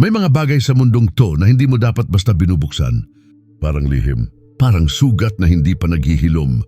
May mga bagay sa mundong to na hindi mo dapat basta binubuksan. Parang lihim, parang sugat na hindi pa naghihilom.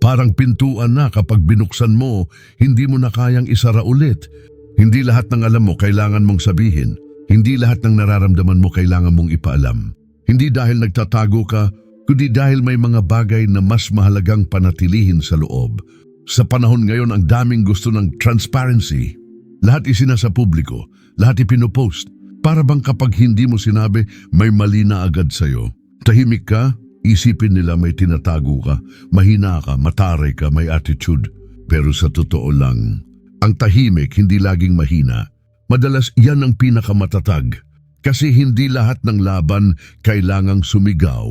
Parang pintuan na kapag binuksan mo, hindi mo na kayang isara ulit. Hindi lahat ng alam mo kailangan mong sabihin. Hindi lahat ng nararamdaman mo kailangan mong ipaalam. Hindi dahil nagtatago ka, kundi dahil may mga bagay na mas mahalagang panatilihin sa loob. Sa panahon ngayon ang daming gusto ng transparency. Lahat isinasa publiko, lahat ipinopost. Para bang kapag hindi mo sinabi, may mali na agad sa'yo. Tahimik ka, isipin nila may tinatago ka, mahina ka, mataray ka, may attitude. Pero sa totoo lang, ang tahimik hindi laging mahina. Madalas yan ang pinakamatatag. Kasi hindi lahat ng laban kailangang sumigaw.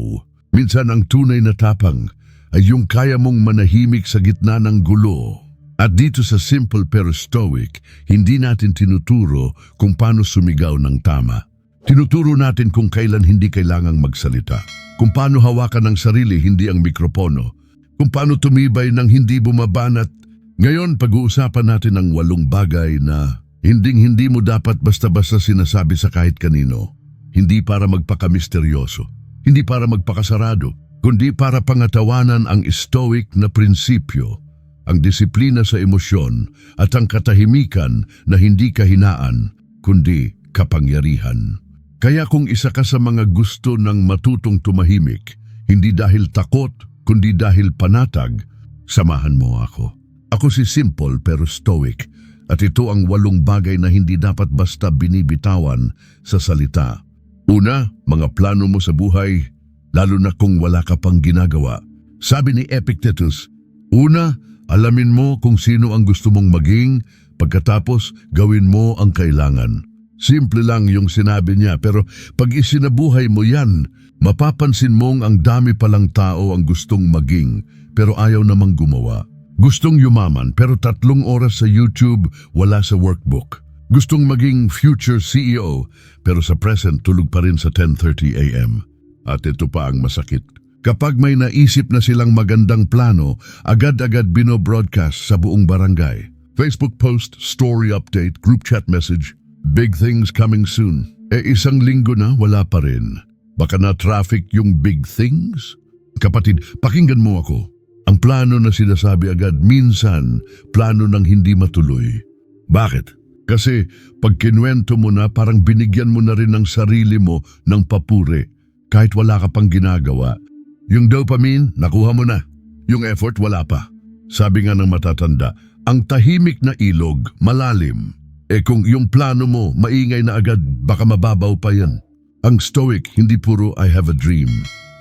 Minsan ang tunay na tapang ay yung kaya mong manahimik sa gitna ng gulo. At dito sa simple pero stoic, hindi natin tinuturo kung paano sumigaw ng tama. Tinuturo natin kung kailan hindi kailangang magsalita. Kung paano hawakan ng sarili, hindi ang mikropono. Kung paano tumibay ng hindi bumabanat. Ngayon, pag-uusapan natin ang walong bagay na hinding-hindi mo dapat basta-basta sinasabi sa kahit kanino. Hindi para magpakamisteryoso. Hindi para magpakasarado. Kundi para pangatawanan ang stoic na prinsipyo ang disiplina sa emosyon at ang katahimikan na hindi kahinaan, kundi kapangyarihan. Kaya kung isa ka sa mga gusto ng matutong tumahimik, hindi dahil takot, kundi dahil panatag, samahan mo ako. Ako si simple pero stoic at ito ang walong bagay na hindi dapat basta binibitawan sa salita. Una, mga plano mo sa buhay, lalo na kung wala ka pang ginagawa. Sabi ni Epictetus, Una, alamin mo kung sino ang gusto mong maging, pagkatapos gawin mo ang kailangan. Simple lang yung sinabi niya pero pag isinabuhay mo yan, mapapansin mong ang dami palang tao ang gustong maging pero ayaw namang gumawa. Gustong yumaman pero tatlong oras sa YouTube wala sa workbook. Gustong maging future CEO pero sa present tulog pa rin sa 10.30 a.m. At ito pa ang masakit. Kapag may naisip na silang magandang plano, agad-agad bino-broadcast sa buong barangay. Facebook post, story update, group chat message, big things coming soon. E isang linggo na wala pa rin. Baka na traffic yung big things? Kapatid, pakinggan mo ako. Ang plano na sinasabi agad, minsan, plano ng hindi matuloy. Bakit? Kasi pag kinuwento mo na, parang binigyan mo na rin ng sarili mo ng papuri. Kahit wala ka pang ginagawa, yung dopamine, nakuha mo na. Yung effort, wala pa. Sabi nga ng matatanda, ang tahimik na ilog, malalim. Eh kung yung plano mo, maingay na agad, baka mababaw pa yan. Ang stoic, hindi puro I have a dream.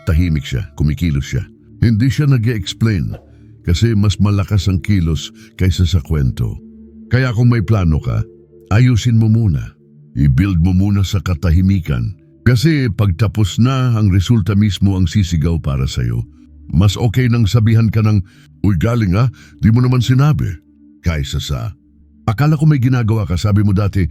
Tahimik siya, kumikilos siya. Hindi siya nag explain kasi mas malakas ang kilos kaysa sa kwento. Kaya kung may plano ka, ayusin mo muna. I-build mo muna sa katahimikan kasi pagtapos na ang resulta mismo ang sisigaw para sa'yo. Mas okay nang sabihan ka ng, Uy galing ah, di mo naman sinabi. Kaysa sa, akala ko may ginagawa ka, sabi mo dati,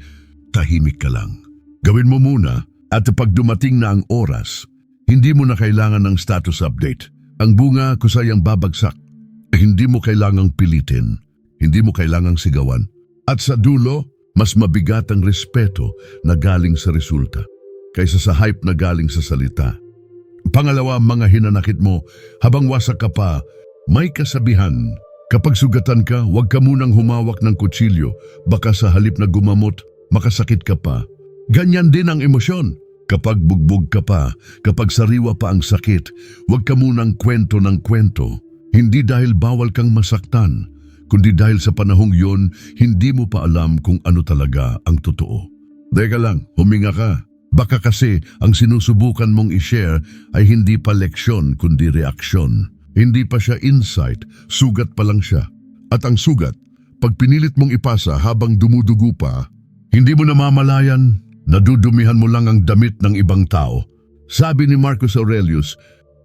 tahimik ka lang. Gawin mo muna at pag dumating na ang oras, hindi mo na kailangan ng status update. Ang bunga kusay ang babagsak. Hindi mo kailangang pilitin. Hindi mo kailangang sigawan. At sa dulo, mas mabigat ang respeto na galing sa resulta kaysa sa hype na galing sa salita. Pangalawa, mga hinanakit mo, habang wasak ka pa, may kasabihan. Kapag sugatan ka, huwag ka munang humawak ng kutsilyo, baka sa halip na gumamot, makasakit ka pa. Ganyan din ang emosyon. Kapag bugbog ka pa, kapag sariwa pa ang sakit, huwag ka munang kwento ng kwento. Hindi dahil bawal kang masaktan, kundi dahil sa panahong yon, hindi mo pa alam kung ano talaga ang totoo. Teka lang, huminga ka. Baka kasi ang sinusubukan mong i-share ay hindi pa leksyon kundi reaksyon. Hindi pa siya insight, sugat pa lang siya. At ang sugat, pag pinilit mong ipasa habang dumudugo pa, hindi mo namamalayan, nadudumihan mo lang ang damit ng ibang tao. Sabi ni Marcus Aurelius,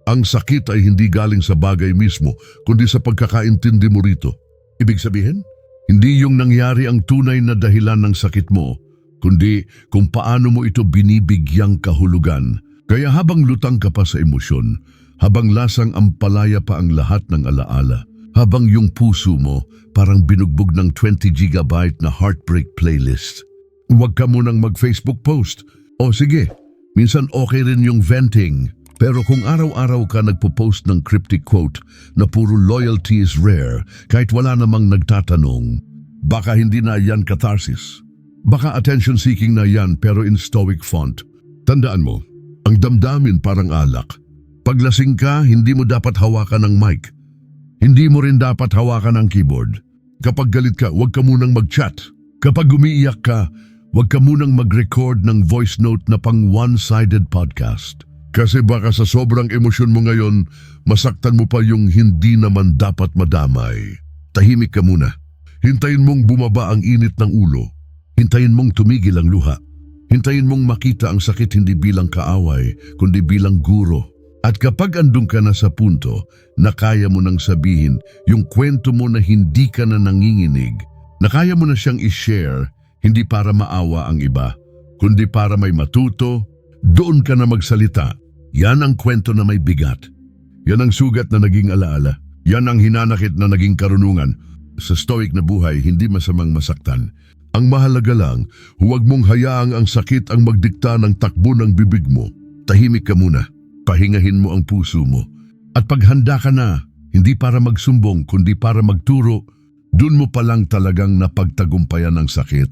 ang sakit ay hindi galing sa bagay mismo, kundi sa pagkakaintindi mo rito. Ibig sabihin, hindi yung nangyari ang tunay na dahilan ng sakit mo, kundi kung paano mo ito binibigyang kahulugan. Kaya habang lutang ka pa sa emosyon, habang lasang ampalaya pa ang lahat ng alaala, habang yung puso mo parang binugbog ng 20 gigabyte na heartbreak playlist. Huwag ka munang mag-Facebook post. O sige, minsan okay rin yung venting. Pero kung araw-araw ka nagpo-post ng cryptic quote na puro loyalty is rare kahit wala namang nagtatanong, baka hindi na yan catharsis. Baka attention-seeking na yan pero in stoic font. Tandaan mo, ang damdamin parang alak. Paglasing ka, hindi mo dapat hawakan ng mic. Hindi mo rin dapat hawakan ng keyboard. Kapag galit ka, huwag ka munang mag-chat. Kapag umiiyak ka, huwag ka munang mag-record ng voice note na pang one-sided podcast. Kasi baka sa sobrang emosyon mo ngayon, masaktan mo pa yung hindi naman dapat madamay. Tahimik ka muna. Hintayin mong bumaba ang init ng ulo. Hintayin mong tumigil ang luha. Hintayin mong makita ang sakit hindi bilang kaaway, kundi bilang guro. At kapag andun ka na sa punto na kaya mo nang sabihin yung kwento mo na hindi ka na nanginginig, na kaya mo na siyang i-share, hindi para maawa ang iba, kundi para may matuto, doon ka na magsalita. Yan ang kwento na may bigat. Yan ang sugat na naging alaala. Yan ang hinanakit na naging karunungan. Sa stoic na buhay, hindi masamang masaktan. Ang mahalaga lang, huwag mong hayaang ang sakit ang magdikta ng takbo ng bibig mo. Tahimik ka muna. Pahingahin mo ang puso mo. At paghanda ka na, hindi para magsumbong kundi para magturo, dun mo palang talagang napagtagumpayan ang sakit.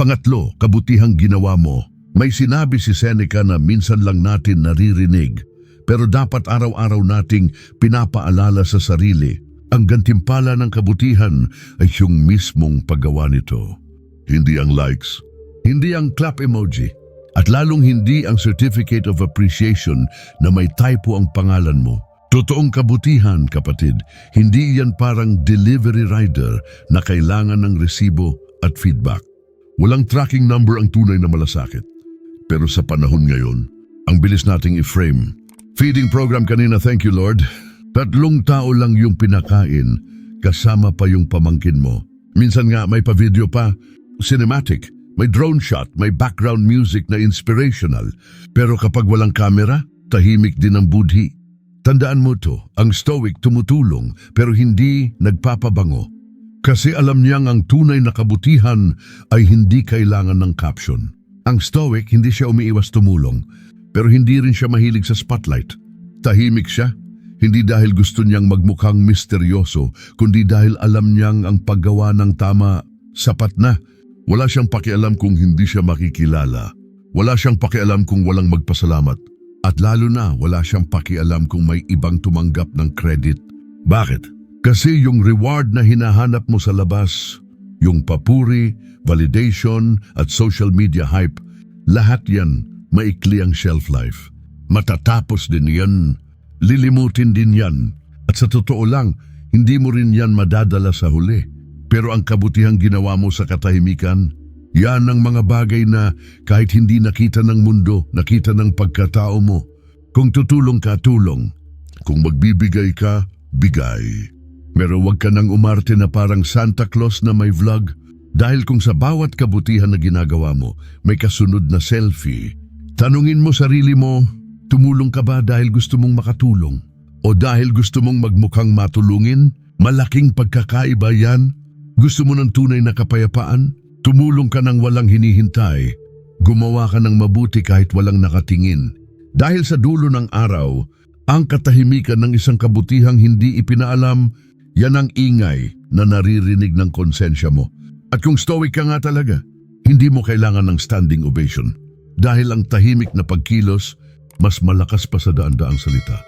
Pangatlo, kabutihang ginawa mo. May sinabi si Seneca na minsan lang natin naririnig, pero dapat araw-araw nating pinapaalala sa sarili. Ang gantimpala ng kabutihan ay yung mismong paggawa nito. Hindi ang likes, hindi ang clap emoji, at lalong hindi ang certificate of appreciation na may typo ang pangalan mo. Totoong kabutihan, kapatid, hindi yan parang delivery rider na kailangan ng resibo at feedback. Walang tracking number ang tunay na malasakit. Pero sa panahon ngayon, ang bilis nating i-frame. Feeding program kanina, thank you Lord. Tatlong tao lang yung pinakain, kasama pa yung pamangkin mo. Minsan nga may pa-video pa, cinematic, may drone shot, may background music na inspirational. Pero kapag walang kamera, tahimik din ang budhi. Tandaan mo to, ang stoic tumutulong pero hindi nagpapabango. Kasi alam niyang ang tunay na kabutihan ay hindi kailangan ng caption. Ang stoic hindi siya umiiwas tumulong, pero hindi rin siya mahilig sa spotlight. Tahimik siya, hindi dahil gusto niyang magmukhang misteryoso, kundi dahil alam niyang ang paggawa ng tama sapat na. Wala siyang pakialam kung hindi siya makikilala. Wala siyang pakialam kung walang magpasalamat. At lalo na wala siyang pakialam kung may ibang tumanggap ng credit. Bakit? Kasi yung reward na hinahanap mo sa labas, yung papuri, validation at social media hype, lahat yan maikli ang shelf life. Matatapos din yan, lilimutin din yan. At sa totoo lang, hindi mo rin yan madadala sa huli. Pero ang kabutihang ginawa mo sa katahimikan, yan ang mga bagay na kahit hindi nakita ng mundo, nakita ng pagkatao mo. Kung tutulong ka, tulong. Kung magbibigay ka, bigay. Pero wag ka nang umarte na parang Santa Claus na may vlog dahil kung sa bawat kabutihan na ginagawa mo, may kasunod na selfie. Tanungin mo sarili mo, tumulong ka ba dahil gusto mong makatulong? O dahil gusto mong magmukhang matulungin? Malaking pagkakaiba yan. Gusto mo ng tunay na kapayapaan? Tumulong ka ng walang hinihintay. Gumawa ka ng mabuti kahit walang nakatingin. Dahil sa dulo ng araw, ang katahimikan ng isang kabutihang hindi ipinaalam, yan ang ingay na naririnig ng konsensya mo. At kung stoic ka nga talaga, hindi mo kailangan ng standing ovation. Dahil ang tahimik na pagkilos, mas malakas pa sa daan-daang salita.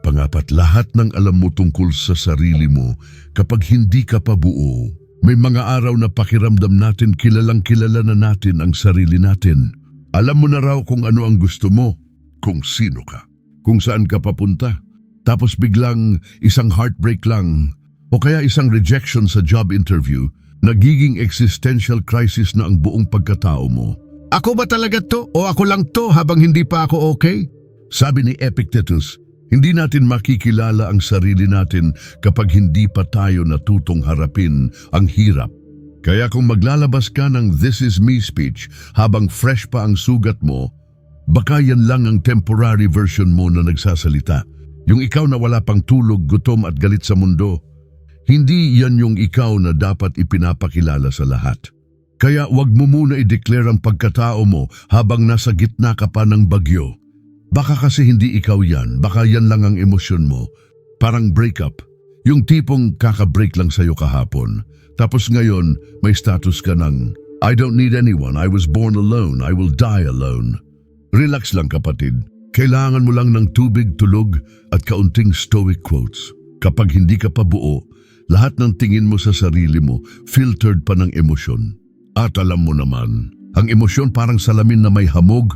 Pangapat, lahat ng alam mo tungkol sa sarili mo kapag hindi ka pa buo. May mga araw na pakiramdam natin kilalang kilala na natin ang sarili natin. Alam mo na raw kung ano ang gusto mo, kung sino ka, kung saan ka papunta. Tapos biglang isang heartbreak lang o kaya isang rejection sa job interview, nagiging existential crisis na ang buong pagkatao mo. Ako ba talaga to o ako lang to habang hindi pa ako okay? Sabi ni Epictetus, hindi natin makikilala ang sarili natin kapag hindi pa tayo natutong harapin ang hirap. Kaya kung maglalabas ka ng This Is Me speech habang fresh pa ang sugat mo, baka yan lang ang temporary version mo na nagsasalita. Yung ikaw na wala pang tulog, gutom at galit sa mundo. Hindi yan yung ikaw na dapat ipinapakilala sa lahat. Kaya wag mo muna i-declare ang pagkatao mo habang nasa gitna ka pa ng bagyo. Baka kasi hindi ikaw yan, baka yan lang ang emosyon mo. Parang breakup. Yung tipong kaka-break lang sa'yo kahapon. Tapos ngayon, may status ka ng, I don't need anyone, I was born alone, I will die alone. Relax lang kapatid. Kailangan mo lang ng tubig, tulog at kaunting stoic quotes. Kapag hindi ka pa buo, lahat ng tingin mo sa sarili mo filtered pa ng emosyon. At alam mo naman, ang emosyon parang salamin na may hamog,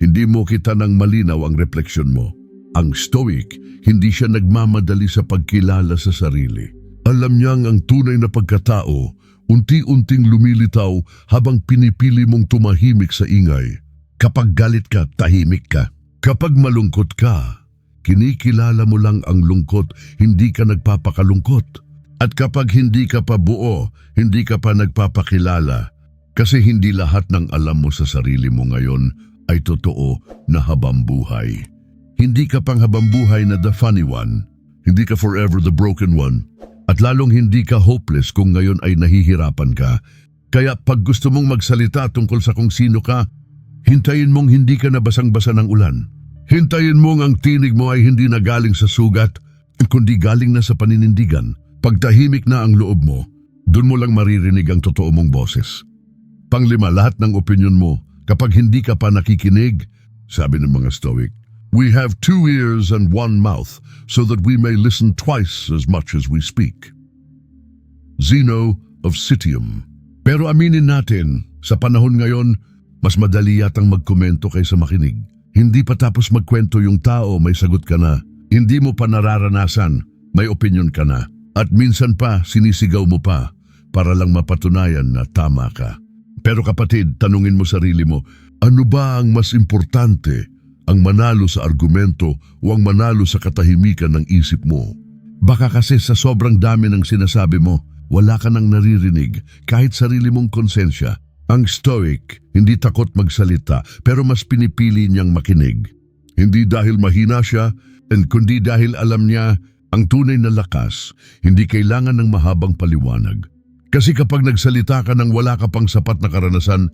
hindi mo kita ng malinaw ang refleksyon mo. Ang stoic, hindi siya nagmamadali sa pagkilala sa sarili. Alam niyang ang tunay na pagkatao, unti-unting lumilitaw habang pinipili mong tumahimik sa ingay. Kapag galit ka, tahimik ka. Kapag malungkot ka, kinikilala mo lang ang lungkot, hindi ka nagpapakalungkot. At kapag hindi ka pa buo, hindi ka pa nagpapakilala. Kasi hindi lahat ng alam mo sa sarili mo ngayon ay totoo na habang buhay. Hindi ka pang habang buhay na the funny one. Hindi ka forever the broken one. At lalong hindi ka hopeless kung ngayon ay nahihirapan ka. Kaya pag gusto mong magsalita tungkol sa kung sino ka, hintayin mong hindi ka nabasang-basa ng ulan. Hintayin mong ang tinig mo ay hindi na galing sa sugat, kundi galing na sa paninindigan. Pag tahimik na ang loob mo, dun mo lang maririnig ang totoo mong boses. Panglima, lahat ng opinion mo, kapag hindi ka pa nakikinig, sabi ng mga Stoic, We have two ears and one mouth, so that we may listen twice as much as we speak. Zeno of Citium. Pero aminin natin, sa panahon ngayon, mas madali yatang magkomento kaysa makinig. Hindi pa tapos magkwento yung tao, may sagot ka na. Hindi mo pa nararanasan, may opinion ka na. At minsan pa, sinisigaw mo pa para lang mapatunayan na tama ka. Pero kapatid, tanungin mo sarili mo, ano ba ang mas importante? Ang manalo sa argumento o ang manalo sa katahimikan ng isip mo? Baka kasi sa sobrang dami ng sinasabi mo, wala ka nang naririnig kahit sarili mong konsensya. Ang stoic, hindi takot magsalita pero mas pinipili niyang makinig. Hindi dahil mahina siya, and kundi dahil alam niya ang tunay na lakas, hindi kailangan ng mahabang paliwanag. Kasi kapag nagsalita ka nang wala ka pang sapat na karanasan,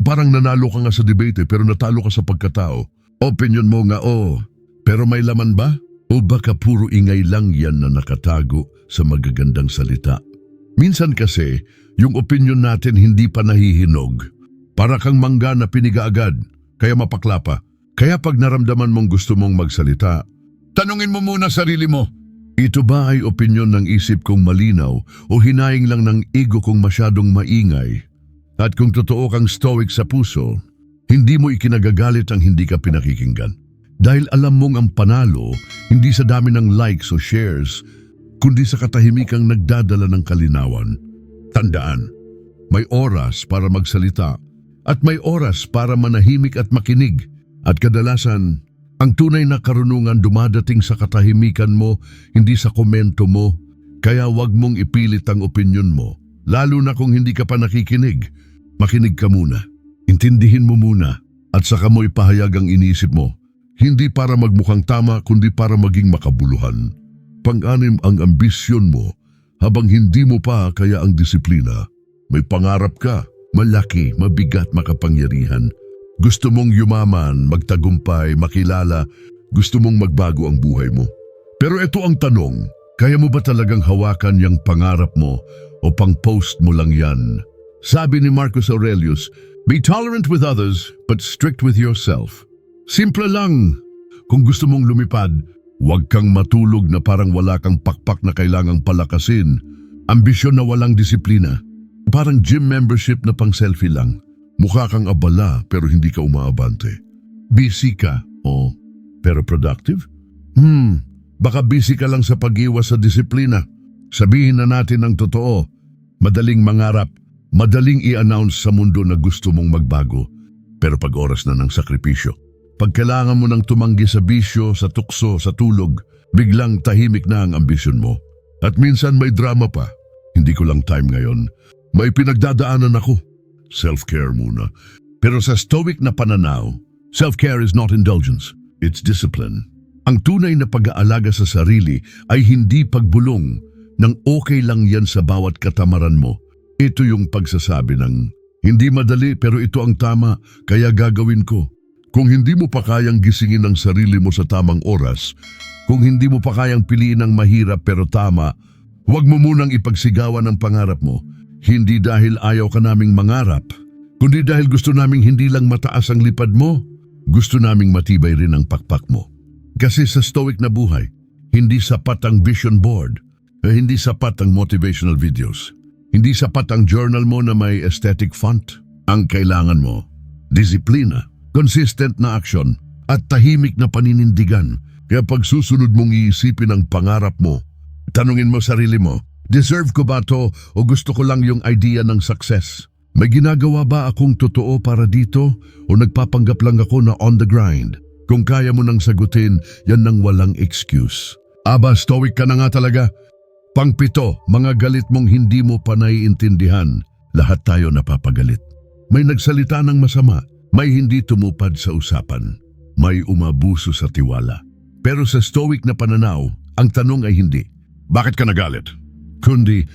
parang nanalo ka nga sa debate pero natalo ka sa pagkatao. Opinion mo nga oh, pero may laman ba? O baka puro ingay lang yan na nakatago sa magagandang salita? Minsan kasi, yung opinion natin hindi pa nahihinog. Para kang mangga na piniga agad, kaya mapakla pa. Kaya pag naramdaman mong gusto mong magsalita, tanungin mo muna sarili mo, ito ba ay opinyon ng isip kong malinaw o hinaing lang ng ego kong masyadong maingay? At kung totoo kang stoic sa puso, hindi mo ikinagagalit ang hindi ka pinakikinggan. Dahil alam mong ang panalo, hindi sa dami ng likes o shares, kundi sa katahimikang nagdadala ng kalinawan. Tandaan, may oras para magsalita at may oras para manahimik at makinig. At kadalasan, ang tunay na karunungan dumadating sa katahimikan mo, hindi sa komento mo. Kaya wag mong ipilit ang opinyon mo, lalo na kung hindi ka pa nakikinig. Makinig ka muna. Intindihin mo muna at saka mo ipahayag ang inisip mo. Hindi para magmukhang tama kundi para maging makabuluhan. Pang-anim ang ambisyon mo habang hindi mo pa kaya ang disiplina. May pangarap ka, malaki, mabigat, makapangyarihan. Gusto mong yumaman, magtagumpay, makilala, gusto mong magbago ang buhay mo. Pero ito ang tanong, kaya mo ba talagang hawakan yung pangarap mo o pang-post mo lang yan? Sabi ni Marcus Aurelius, Be tolerant with others, but strict with yourself. Simple lang. Kung gusto mong lumipad, huwag kang matulog na parang wala kang pakpak na kailangang palakasin. Ambisyon na walang disiplina. Parang gym membership na pang selfie lang. Mukha kang abala pero hindi ka umaabante. Busy ka, oh, pero productive? Hmm, baka busy ka lang sa pag-iwas sa disiplina. Sabihin na natin ang totoo. Madaling mangarap, Madaling i-announce sa mundo na gusto mong magbago, pero pag oras na ng sakripisyo, pag kailangan mo nang tumanggi sa bisyo, sa tukso, sa tulog, biglang tahimik na ang ambisyon mo. At minsan may drama pa. Hindi ko lang time ngayon. May pinagdadaanan ako. Self-care muna. Pero sa stoic na pananaw, self-care is not indulgence. It's discipline. Ang tunay na pag-aalaga sa sarili ay hindi pagbulong nang okay lang yan sa bawat katamaran mo ito yung pagsasabi ng Hindi madali pero ito ang tama, kaya gagawin ko. Kung hindi mo pa kayang gisingin ang sarili mo sa tamang oras, kung hindi mo pa kayang piliin ang mahirap pero tama, huwag mo munang ipagsigawan ang pangarap mo. Hindi dahil ayaw ka naming mangarap, kundi dahil gusto naming hindi lang mataas ang lipad mo, gusto naming matibay rin ang pakpak mo. Kasi sa stoic na buhay, hindi sapat ang vision board, eh, hindi sapat ang motivational videos, hindi sapat ang journal mo na may aesthetic font. Ang kailangan mo, disiplina, consistent na action, at tahimik na paninindigan. Kaya pag susunod mong iisipin ang pangarap mo, tanungin mo sarili mo, deserve ko ba to o gusto ko lang yung idea ng success? May ginagawa ba akong totoo para dito o nagpapanggap lang ako na on the grind? Kung kaya mo nang sagutin, yan nang walang excuse. Aba, stoic ka na nga talaga. Pangpito, mga galit mong hindi mo pa naiintindihan. Lahat tayo napapagalit. May nagsalita ng masama, may hindi tumupad sa usapan, may umabuso sa tiwala. Pero sa stoic na pananaw, ang tanong ay hindi, bakit ka nagalit? Kundi,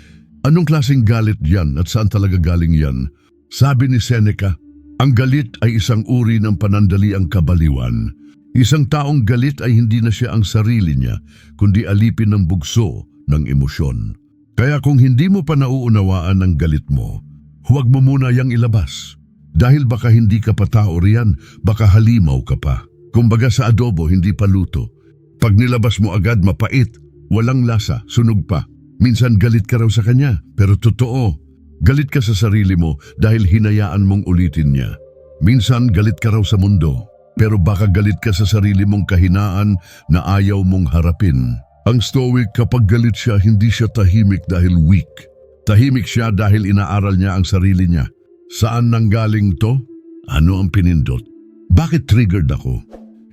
anong klaseng galit yan at saan talaga galing yan? Sabi ni Seneca, ang galit ay isang uri ng panandaliang kabaliwan. Isang taong galit ay hindi na siya ang sarili niya, kundi alipin ng bugso ng emosyon. Kaya kung hindi mo pa nauunawaan ang galit mo, huwag mo muna yang ilabas. Dahil baka hindi ka pa tao riyan, baka halimaw ka pa. Kumbaga sa adobo, hindi pa luto. Pag nilabas mo agad, mapait, walang lasa, sunog pa. Minsan galit ka raw sa kanya, pero totoo. Galit ka sa sarili mo dahil hinayaan mong ulitin niya. Minsan galit ka raw sa mundo, pero baka galit ka sa sarili mong kahinaan na ayaw mong harapin. Ang stoic kapag galit siya, hindi siya tahimik dahil weak. Tahimik siya dahil inaaral niya ang sarili niya. Saan nanggaling to? Ano ang pinindot? Bakit triggered ako?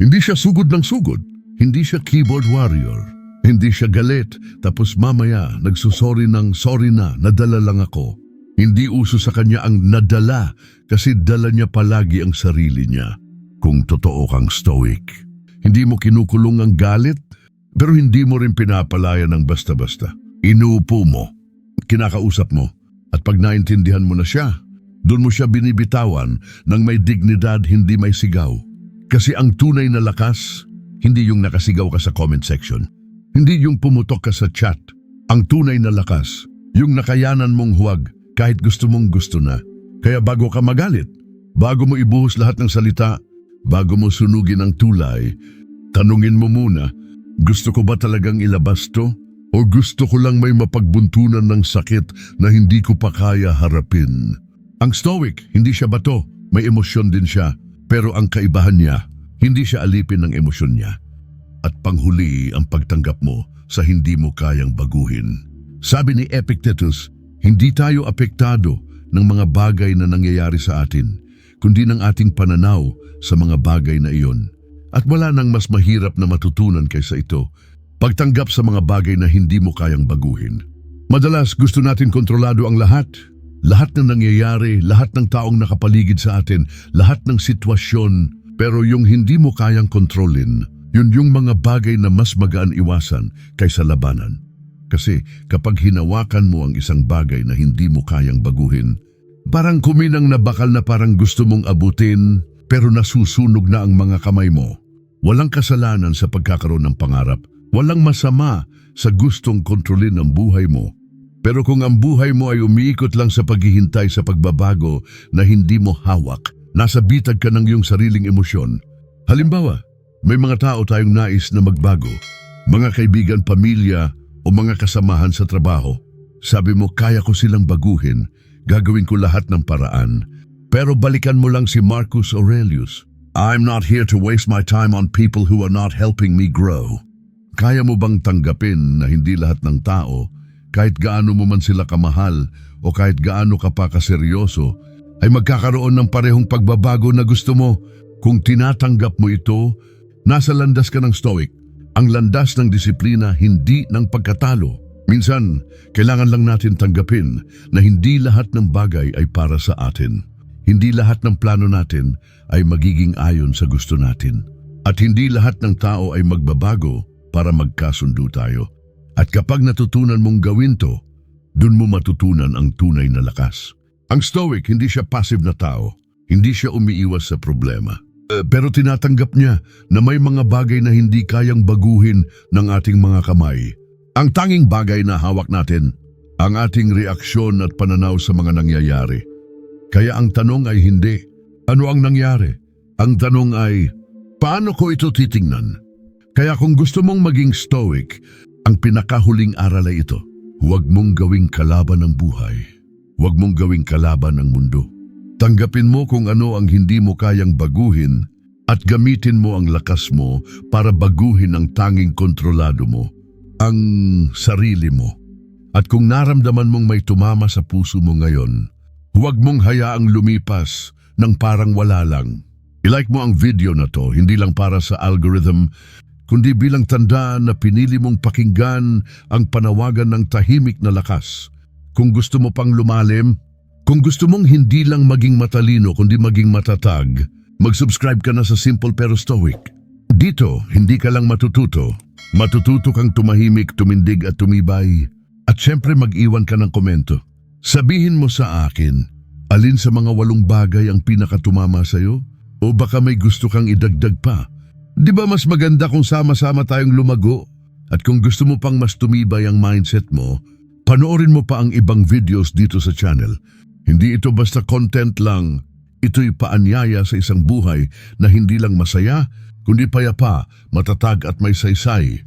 Hindi siya sugod ng sugod. Hindi siya keyboard warrior. Hindi siya galit, tapos mamaya nagsusori ng sorry na, nadala lang ako. Hindi uso sa kanya ang nadala kasi dala niya palagi ang sarili niya. Kung totoo kang stoic, hindi mo kinukulong ang galit, pero hindi mo rin pinapalaya ng basta-basta. Inuupo mo, kinakausap mo, at pag naintindihan mo na siya, doon mo siya binibitawan ng may dignidad, hindi may sigaw. Kasi ang tunay na lakas, hindi yung nakasigaw ka sa comment section. Hindi yung pumutok ka sa chat. Ang tunay na lakas, yung nakayanan mong huwag kahit gusto mong gusto na. Kaya bago ka magalit, bago mo ibuhos lahat ng salita, bago mo sunugin ang tulay, tanungin mo muna, gusto ko ba talagang ilabas to? O gusto ko lang may mapagbuntunan ng sakit na hindi ko pa kaya harapin? Ang stoic, hindi siya bato, may emosyon din siya. Pero ang kaibahan niya, hindi siya alipin ng emosyon niya. At panghuli ang pagtanggap mo sa hindi mo kayang baguhin. Sabi ni Epictetus, hindi tayo apektado ng mga bagay na nangyayari sa atin, kundi ng ating pananaw sa mga bagay na iyon. At wala nang mas mahirap na matutunan kaysa ito, pagtanggap sa mga bagay na hindi mo kayang baguhin. Madalas gusto natin kontrolado ang lahat, lahat ng nangyayari, lahat ng taong nakapaligid sa atin, lahat ng sitwasyon, pero yung hindi mo kayang kontrolin, yun yung mga bagay na mas magaan iwasan kaysa labanan. Kasi kapag hinawakan mo ang isang bagay na hindi mo kayang baguhin, parang kuminang na bakal na parang gusto mong abutin, pero nasusunog na ang mga kamay mo. Walang kasalanan sa pagkakaroon ng pangarap, walang masama sa gustong kontrolin ang buhay mo. Pero kung ang buhay mo ay umiikot lang sa paghihintay sa pagbabago na hindi mo hawak, nasa bitag ka ng iyong sariling emosyon. Halimbawa, may mga tao tayong nais na magbago, mga kaibigan, pamilya o mga kasamahan sa trabaho. Sabi mo, kaya ko silang baguhin, gagawin ko lahat ng paraan. Pero balikan mo lang si Marcus Aurelius. I'm not here to waste my time on people who are not helping me grow. Kaya mo bang tanggapin na hindi lahat ng tao kahit gaano mo man sila kamahal o kahit gaano ka pa kaseryoso, ay magkakaroon ng parehong pagbabago na gusto mo. Kung tinatanggap mo ito, nasa landas ka ng stoic. Ang landas ng disiplina, hindi ng pagkatalo. Minsan, kailangan lang natin tanggapin na hindi lahat ng bagay ay para sa atin. Hindi lahat ng plano natin ay magiging ayon sa gusto natin. At hindi lahat ng tao ay magbabago para magkasundo tayo. At kapag natutunan mong gawin to, dun mo matutunan ang tunay na lakas. Ang stoic, hindi siya passive na tao. Hindi siya umiiwas sa problema. Eh, pero tinatanggap niya na may mga bagay na hindi kayang baguhin ng ating mga kamay. Ang tanging bagay na hawak natin, ang ating reaksyon at pananaw sa mga nangyayari. Kaya ang tanong ay hindi, ano ang nangyari? Ang tanong ay, paano ko ito titingnan? Kaya kung gusto mong maging stoic, ang pinakahuling aral ay ito. Huwag mong gawing kalaban ng buhay. Huwag mong gawing kalaban ng mundo. Tanggapin mo kung ano ang hindi mo kayang baguhin at gamitin mo ang lakas mo para baguhin ang tanging kontrolado mo, ang sarili mo. At kung naramdaman mong may tumama sa puso mo ngayon, huwag mong hayaang lumipas ng parang wala lang. I-like mo ang video na to, hindi lang para sa algorithm, kundi bilang tandaan na pinili mong pakinggan ang panawagan ng tahimik na lakas. Kung gusto mo pang lumalim, kung gusto mong hindi lang maging matalino kundi maging matatag, mag-subscribe ka na sa Simple Pero Stoic. Dito, hindi ka lang matututo. Matututo kang tumahimik, tumindig at tumibay. At syempre mag-iwan ka ng komento. Sabihin mo sa akin, alin sa mga walong bagay ang pinakatumama sa'yo? O baka may gusto kang idagdag pa? Di ba mas maganda kung sama-sama tayong lumago? At kung gusto mo pang mas tumibay ang mindset mo, panoorin mo pa ang ibang videos dito sa channel. Hindi ito basta content lang. Ito'y paanyaya sa isang buhay na hindi lang masaya, kundi payapa, matatag at may saysay.